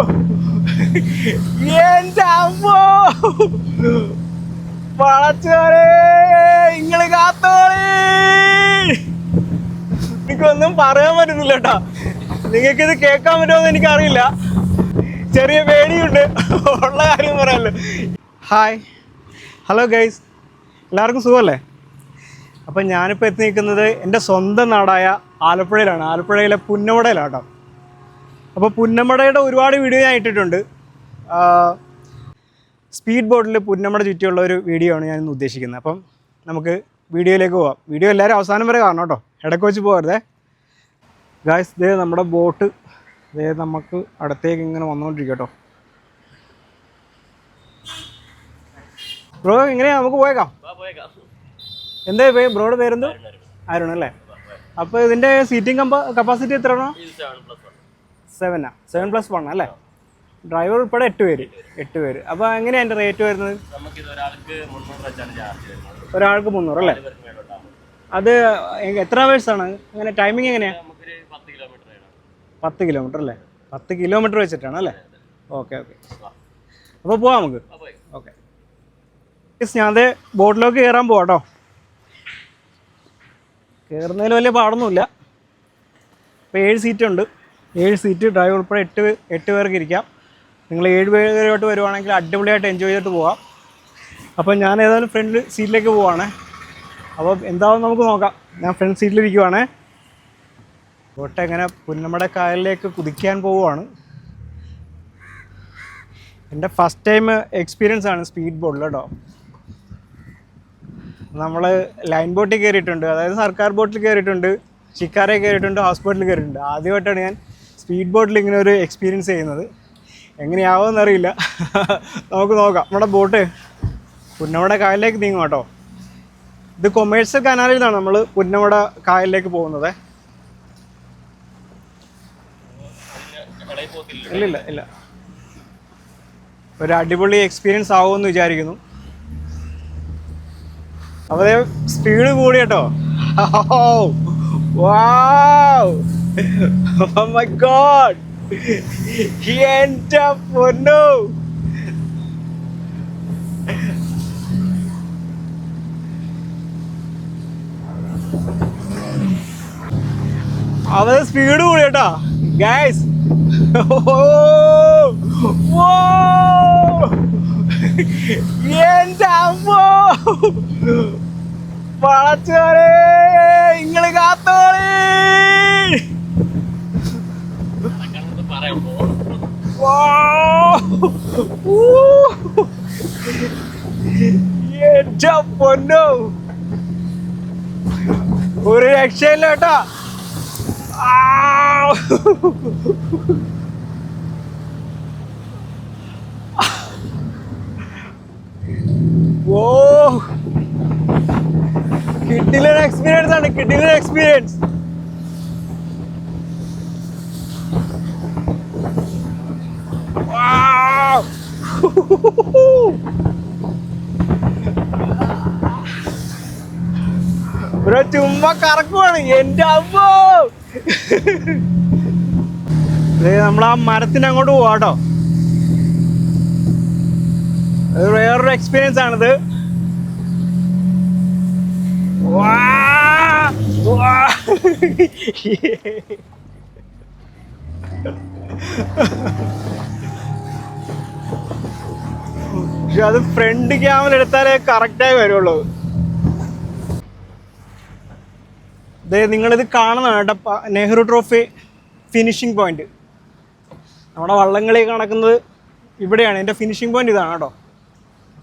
എന്റെ അമ്മോ പളച്ചോരെ ഇങ്ങൾ കാത്തോളി എനിക്കൊന്നും പറയാൻ പറ്റുന്നില്ല കേട്ടാ നിങ്ങൾക്ക് ഇത് കേൾക്കാൻ പറ്റുമോ എനിക്കറിയില്ല. ചെറിയ പേടിയുണ്ട്. ഉള്ള കാര്യം പറയാമല്ലോ ഹായ് ഹലോ ഗൈസ് എല്ലാവർക്കും സുഖമല്ലേ? അപ്പം ഞാനിപ്പോൾ എത്തി നിൽക്കുന്നത് എന്റെ സ്വന്തം നാടായ ആലപ്പുഴയിലാണ്. ആലപ്പുഴയിലെ പുന്നമടയിലാണ് കേട്ടോ അപ്പോൾ പുന്നമടയുടെ ഒരുപാട് വീഡിയോ ഞാൻ ഇട്ടിട്ടുണ്ട്. സ്പീഡ് ബോട്ടിൽ പുന്നമട ചുറ്റിയുള്ള ഒരു വീഡിയോ ആണ് ഞാൻ ഇന്ന് ഉദ്ദേശിക്കുന്നത്. അപ്പം നമുക്ക് വീഡിയോയിലേക്ക് പോവാം. വീഡിയോ എല്ലാവരും അവസാനം വരെ കാണണം കേട്ടോ. ഇടയ്ക്ക് വെച്ച് പോകരുതേ. ഗായ്സ് ഇതേ നമ്മുടെ ബോട്ട്. ഇതേ നമുക്ക് അടുത്തേക്ക് ഇങ്ങനെ വന്നുകൊണ്ടിരിക്കും കേട്ടോ. ബ്രോ എങ്ങനെയാ നമുക്ക് പോയേക്കാം. എന്താ ബ്രോയുടെ പേരെന്തോ? ആരുണല്ലേ അപ്പോൾ ഇതിന്റെ സീറ്റിംഗ് കപ്പാസിറ്റി എത്രയാണോ? സെവനാ സെവൻ പ്ലസ് വൺ അല്ലേ? ഡ്രൈവർ ഉൾപ്പെടെ എട്ട് പേര്. എട്ട് പേര്. അപ്പോൾ എങ്ങനെയാണ് എന്റെ റേറ്റ് വരുന്നത്? ഒരാൾക്ക് മുന്നൂറ് അല്ലേ? അത് എത്ര അവേഴ്സ് ആണ്? അങ്ങനെ ടൈമിങ് എങ്ങനെയാ? പത്ത് കിലോമീറ്റർ അല്ലേ? പത്ത് കിലോമീറ്റർ വെച്ചിട്ടാണ് അല്ലേ? Okay okay. അപ്പോൾ പോവാം നമുക്ക്. ഓക്കെ. ഞാൻ അത് ബോട്ടിലേക്ക് കയറാൻ പോവാട്ടോ കയറുന്നതിൽ വലിയ പാടൊന്നുമില്ല. അപ്പോൾ ഏഴ് സീറ്റ് ഉണ്ട്. ഏഴ് സീറ്റ് ഡ്രൈവർ ഉൾപ്പെടെ എട്ട് എട്ട് പേർക്ക് ഇരിക്കാം. നിങ്ങൾ ഏഴ് പേരോട്ട് വരുവാണെങ്കിൽ അടിപൊളിയായിട്ട് എൻജോയ് ചെയ്തിട്ട് പോകാം അപ്പോൾ ഞാൻ ഏതായാലും ഫ്രണ്ട് സീറ്റിലേക്ക് പോവാണ്. അപ്പോൾ എന്താണെന്ന് നമുക്ക് നോക്കാം. ഞാൻ ഫ്രണ്ട് സീറ്റിലിരിക്കുവാണ് ബോട്ട് എങ്ങനെ പുന്നമട കായലിലേക്ക് കുതിക്കാൻ പോവുകയാണ് എന്റെ ഫസ്റ്റ് ടൈം എക്സ്പീരിയൻസ് ആണ് സ്പീഡ് ബോട്ടിൽ കേട്ടോ നമ്മൾ ലൈൻ ബോട്ടിൽ കയറിയിട്ടുണ്ട് അതായത് സർക്കാർ ബോട്ടിൽ കയറിയിട്ടുണ്ട് ഷിക്കാരെ കയറിയിട്ടുണ്ട് ഹൗസ് ബോട്ടിൽ കയറിയിട്ടുണ്ട് ആദ്യമായിട്ടാണ് ഞാൻ സ്പീഡ് ബോട്ടിൽ ഇങ്ങനെ ഒരു എക്സ്പീരിയൻസ് ചെയ്യുന്നത്. എങ്ങനെയാവുമെന്ന് അറിയില്ല നമുക്ക് നോക്കാം. നമ്മുടെ ബോട്ട് പുന്നമട കായലിലേക്ക് നീങ്ങും കേട്ടോ. ഇത് കൊമേഴ്സ്യൽ കനാലിലാണ് നിന്നാണ് നമ്മൾ പുന്നമട കായലിലേക്ക് പോകുന്നത്. ഇല്ല ഇല്ല ഇല്ല. ഒരു അടിപൊളി എക്സ്പീരിയൻസ് ആവുമെന്ന് വിചാരിക്കുന്നു. അപ്പോൾ സ്പീഡ് കൂടി കേട്ടോ. മൈ ഗോഡ് എന്റെ പൊന്നു അവ സ്പീഡ് കൂടി കേട്ടോ. ഗൈസ് അമ്മോ വളച്ചോരെ ഇങ്ങൾ കാത്തോളി അങ്ങനത്തെ പറയുമ്പോ എന്റെ പൊന്നോ ഒരു രക്ഷയില്ല കേട്ടാ ഓ കിഡിലൻ എക്സ്പീരിയൻസ് ആണ് കിഡിലൻ എക്സ്പീരിയൻസ് ബ്രോ ചുമ്മാ കറക്കുവാണ്. എന്റെ അമ്മോ! നമ്മൾ ആ മരത്തിന് അങ്ങോട്ട് പോവാട്ടോ വേറൊരു എക്സ്പീരിയൻസ് ആണിത്. വാ! പക്ഷെ അത് ഫ്രണ്ട് ക്യാമറ എടുത്താലേ കറക്റ്റായി വരുള്ളൂ. ദേ നിങ്ങളിത് കാണുന്നതാണ് കേട്ടോ നെഹ്റു ട്രോഫി ഫിനിഷിംഗ് പോയിന്റ് നമ്മുടെ വള്ളംകളി നടക്കുന്നത് ഇവിടെയാണ്. എന്റെ ഫിനിഷിംഗ് പോയിന്റ് ഇതാണ് കേട്ടോ.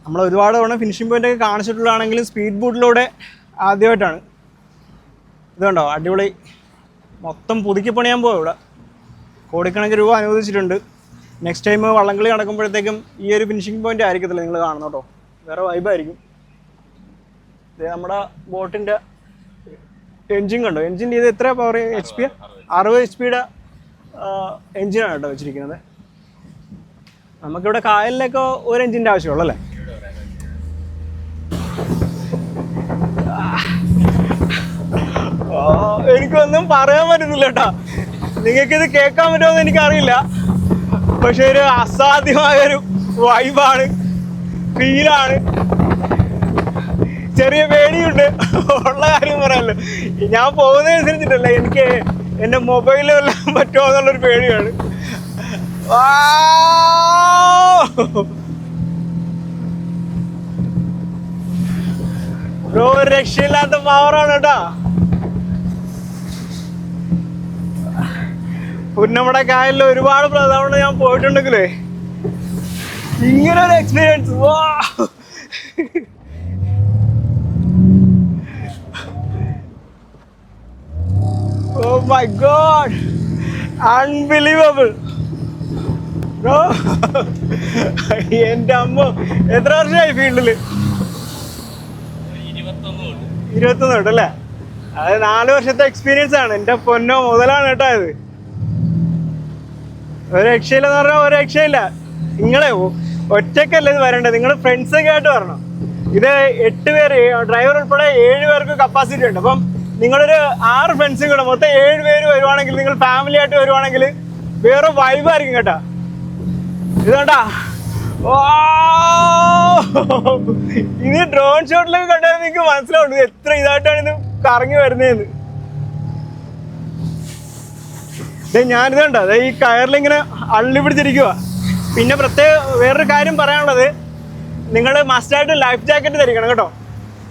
നമ്മൾ ഒരുപാട് തവണ ഫിനിഷിംഗ് പോയിന്റ് ഒക്കെ കാണിച്ചിട്ടുള്ളതാണെങ്കിലും സ്പീഡ് ബോട്ടിലൂടെ ആദ്യമായിട്ടാണ്. ഇതുണ്ടോ അടിപൊളി. മൊത്തം പുതുക്കി പണിയാൻ പോയി ഇവിടെ. കോടിക്കണക്കിന് രൂപ അനുവദിച്ചിട്ടുണ്ട്. നെക്സ്റ്റ് ടൈം വള്ളംകളി നടക്കുമ്പോഴത്തേക്കും ഈ ഒരു ഫിനിഷിംഗ് പോയിന്റ് ആയിരിക്കത്തില്ല നിങ്ങൾ കാണുന്നത് കേട്ടോ? വേറെ വൈബായിരിക്കും നമ്മുടെ ബോട്ടിന്റെ എൻജിൻ കണ്ടോ? എൻജിൻ ഇത് എത്ര പവർ എച്ച് പി അറുപത് എച്ച് പിയുടെ എൻജിനാണ് കേട്ടോ വെച്ചിരിക്കുന്നത്. നമുക്കിവിടെ കായലിലൊക്കെ ഒരു എൻജിന്റെ ആവശ്യമുള്ളൂ അല്ലേ? എനിക്കൊന്നും പറയാൻ പറ്റുന്നില്ല കേട്ടോ. നിങ്ങൾക്കിത് കേൾക്കാൻ പറ്റുമോ എന്ന് എനിക്കറിയില്ല. പക്ഷെ ഒരു അസാധ്യമായൊരു വൈബാണ്. ഫീലാണ്. ചെറിയ പേടിയുണ്ട്. ഉള്ള കാര്യം പറയാമല്ലോ ഞാൻ പോകുന്നതനുസരിച്ചിട്ടല്ല എനിക്ക് എന്റെ മൊബൈലിൽ വല്ലതും പറ്റുമോ എന്നുള്ളൊരു പേടിയാണ്! ബ്രോ രക്ഷയില്ലാത്ത പവറാണ് കേട്ടാ. പുന്നമട കായലിൽ ഒരുപാട് തവണ ഞാൻ പോയിട്ടുണ്ടെങ്കിലേ ഇങ്ങനെ ഒരു എക്സ്പീരിയൻസ് വാ. Oh my god unbelievable bro എന്റെ അമ്മ എത്ര വർഷമായി ഫീൽഡിൽ ഇരുപത്തൊന്ന് തൊട്ടല്ലേ അത് നാല് വർഷത്തെ എക്സ്പീരിയൻസ് ആണ്. എന്റെ പൊന്നോ മുതലാണ് കേട്ടോ ഇത്. ഒരു രക്ഷയില്ലെന്ന് പറഞ്ഞാൽ ഒരു രക്ഷയില്ല. നിങ്ങളെ ഒറ്റക്കല്ലേ ഇത് വരേണ്ടത്? നിങ്ങൾ ഫ്രണ്ട്സൊക്കെ ആയിട്ട് വരണം. ഇത് എട്ട് പേര് ഡ്രൈവർ ഉൾപ്പെടെ ഏഴ് പേർക്ക് കപ്പാസിറ്റി ഉണ്ട്. അപ്പം നിങ്ങളൊരു ആറ് ഫ്രണ്ട്സും കൂടെ മൊത്തം ഏഴ് പേര് വരുവാണെങ്കിൽ നിങ്ങൾ ഫാമിലി ആയിട്ട് വരുവാണെങ്കിൽ വേറെ വൈബായിരിക്കും കേട്ടാ. ഇത് ഇനി ഡ്രോൺ ഷോട്ടിലൊക്കെ കണ്ടാൽ നിങ്ങൾക്ക് മനസ്സിലാവുള്ളൂ എത്ര ഇതായിട്ടാണ് ഇത് കറങ്ങി വരുന്നതെന്ന്. ദേ ഞാനിത് കണ്ടോ? ദേ ഈ കയറിലിങ്ങനെ അള്ളി പിടിച്ചിരിക്കുക പിന്നെ പ്രത്യേക വേറൊരു കാര്യം പറയാനുള്ളത്. നിങ്ങൾ മസ്റ്റായിട്ട് ലൈഫ് ജാക്കറ്റ് ധരിക്കണം കേട്ടോ.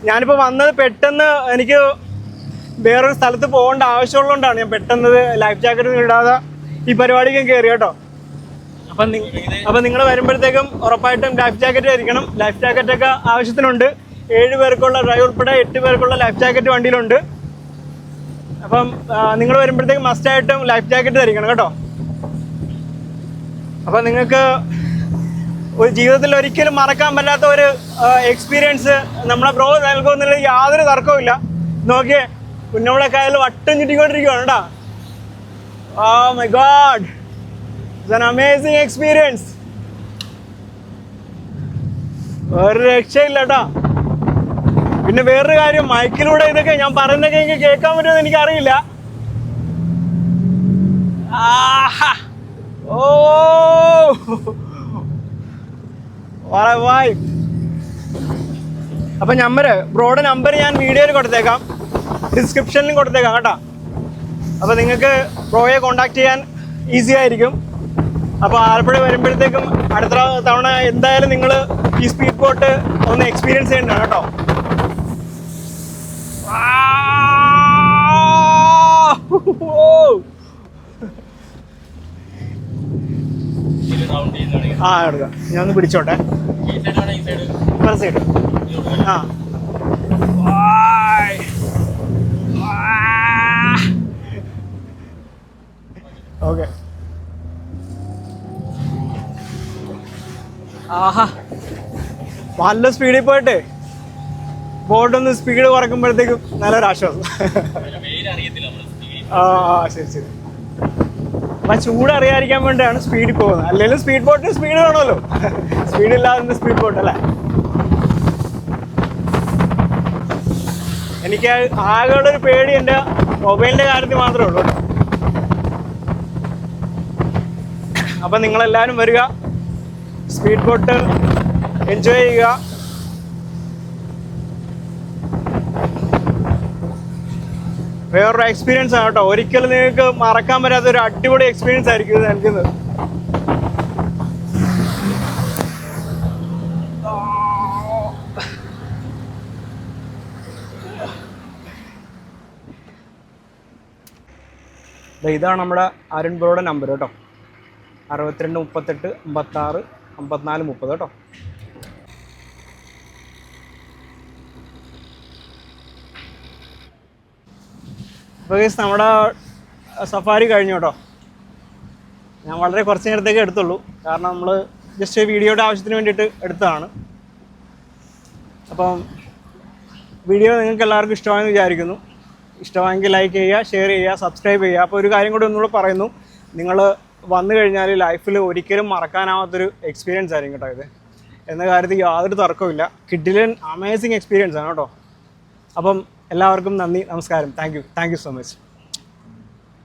ഞാനിപ്പോൾ വന്നത് പെട്ടെന്ന് എനിക്ക് വേറൊരു സ്ഥലത്ത് പോകേണ്ട ആവശ്യമുള്ളതുകൊണ്ടാണ് ഞാൻ പെട്ടെന്ന് ലൈഫ് ജാക്കറ്റ് ഇടാതെ ഈ പരിപാടിക്ക് കയറി കേട്ടോ. അപ്പം അപ്പം നിങ്ങൾ വരുമ്പോഴത്തേക്കും ഉറപ്പായിട്ടും ലൈഫ് ജാക്കറ്റ് ധരിക്കണം. ലൈഫ് ജാക്കറ്റൊക്കെ ആവശ്യത്തിനുണ്ട്. ഏഴ് പേർക്കുള്ള ഡ്രൈവർ ഉൾപ്പെടെ എട്ട് പേർക്കുള്ള ലൈഫ് ജാക്കറ്റ് വണ്ടിയിലുണ്ട്. അപ്പം നിങ്ങൾ വരുമ്പോഴത്തേക്കും മസ്റ്റായിട്ടും ലൈഫ് ജാക്കറ്റ് ധരിക്കണം കേട്ടോ? അപ്പം നിങ്ങൾക്ക് ഒരു ജീവിതത്തിൽ ഒരിക്കലും മറക്കാൻ പറ്റാത്ത ഒരു എക്സ്പീരിയൻസ് നമ്മളെ ബ്രോ നൽകുമെന്നുള്ള യാതൊരു തർക്കവുമില്ല നോക്കിയേ കുഞ്ഞമ്മളെ കായൽ വട്ടം ചുറ്റിക്കൊണ്ടിരിക്കുകയാണ് കേട്ടോ? Oh my god amazing experience ഒരു രക്ഷയില്ല കേട്ടോ? പിന്നെ വേറൊരു കാര്യം മൈക്കിലൂടെ ഇതൊക്കെ ഞാൻ പറയുന്നൊക്കെ എനിക്ക് കേൾക്കാൻ പറ്റുമെന്ന് എനിക്ക് അറിയില്ല അപ്പൊ നമ്പര് ബ്രോയുടെ നമ്പർ ഞാൻ വീഡിയോയിൽ കൊടുത്തേക്കാം. ഡിസ്ക്രിപ്ഷനിലും കൊടുത്തേക്കാം കേട്ടോ. അപ്പൊ നിങ്ങൾക്ക് ബ്രോയെ കോണ്ടാക്ട് ചെയ്യാൻ ഈസി ആയിരിക്കും. അപ്പോൾ ആലപ്പുഴ വരുമ്പോഴത്തേക്കും അടുത്ത തവണ എന്തായാലും നിങ്ങൾ ഈ സ്പീഡ് ബോട്ട് ഒന്ന് എക്സ്പീരിയൻസ് ചെയ്യേണ്ടതാണ് കേട്ടോ. ആ എടുക്കാം. ഞാൻ ഒന്ന് പിടിച്ചോട്ടെ. സൈഡ് ആ. ഓക്കെ. ആഹാ. നല്ല സ്പീഡിൽ പോയിട്ടെ. ബോട്ടൊന്ന് സ്പീഡ് കുറക്കുമ്പോഴത്തേക്കും നല്ലൊരു ആശ്വാസം. ആ ശരി ശരി. അപ്പൊ ചൂട് അറിയാതിരിക്കാൻ വേണ്ടിയാണ് സ്പീഡിൽ പോകുന്നത്. അല്ലെങ്കിൽ സ്പീഡ് ബോട്ടിന് സ്പീഡ് വേണമല്ലോ. സ്പീഡ് ഇല്ലാതെ സ്പീഡ് ബോട്ട് അല്ലേ? എനിക്ക് ആകെയുള്ള ഒരു പേടി എന്റെ മൊബൈലിന്റെ കാര്യത്തിൽ മാത്രമേ ഉള്ളൂ. അപ്പം നിങ്ങളെല്ലാവരും വരിക. സ്പീഡ് ബോട്ട് എൻജോയ് ചെയ്യുക. വേറൊരു എക്സ്പീരിയൻസ് ആണ് കേട്ടോ. ഒരിക്കലും നിങ്ങൾക്ക് മറക്കാൻ പറ്റാത്ത ഒരു അടിപൊളി എക്സ്പീരിയൻസ് ആയിരിക്കും നൽകുന്നത് ഇതാണ് നമ്മുടെ അരുൺ ബ്രോയുടെ നമ്പർ കേട്ടോ. അറുപത്തിരണ്ട് മുപ്പത്തെട്ട് അമ്പത്താറ് അമ്പത്തിനാല് മുപ്പത് കേട്ടോ. അപ്പോൾ ഗൈസ് നമ്മുടെ സഫാരി കഴിഞ്ഞു കേട്ടോ. ഞാൻ വളരെ കുറച്ച് നേരത്തേക്ക് എടുത്തുള്ളൂ. കാരണം നമ്മൾ ജസ്റ്റ് വീഡിയോയുടെ ആവശ്യത്തിന് വേണ്ടിയിട്ട് എടുത്തതാണ്. അപ്പം വീഡിയോ നിങ്ങൾക്ക് എല്ലാവർക്കും ഇഷ്ടമായെന്ന് വിചാരിക്കുന്നു. ഇഷ്ടമായെങ്കിൽ ലൈക്ക് ചെയ്യുക ഷെയർ ചെയ്യുക സബ്സ്ക്രൈബ് ചെയ്യുക. അപ്പോൾ ഒരു കാര്യം കൂടി ഒന്നുകൂടെ പറയുന്നു. നിങ്ങൾ വന്നു കഴിഞ്ഞാൽ ലൈഫിൽ ഒരിക്കലും മറക്കാനാവാത്തൊരു എക്സ്പീരിയൻസ് ആയിരിക്കും കേട്ടോ ഇത്. എന്ന കാര്യത്തിൽ യാതൊരു തർക്കമില്ല കിഡിലൻ അമേസിങ് എക്സ്പീരിയൻസ് ആണ് കേട്ടോ. അപ്പം എല്ലാവർക്കും നന്ദി നമസ്കാരം. Thank you thank you so much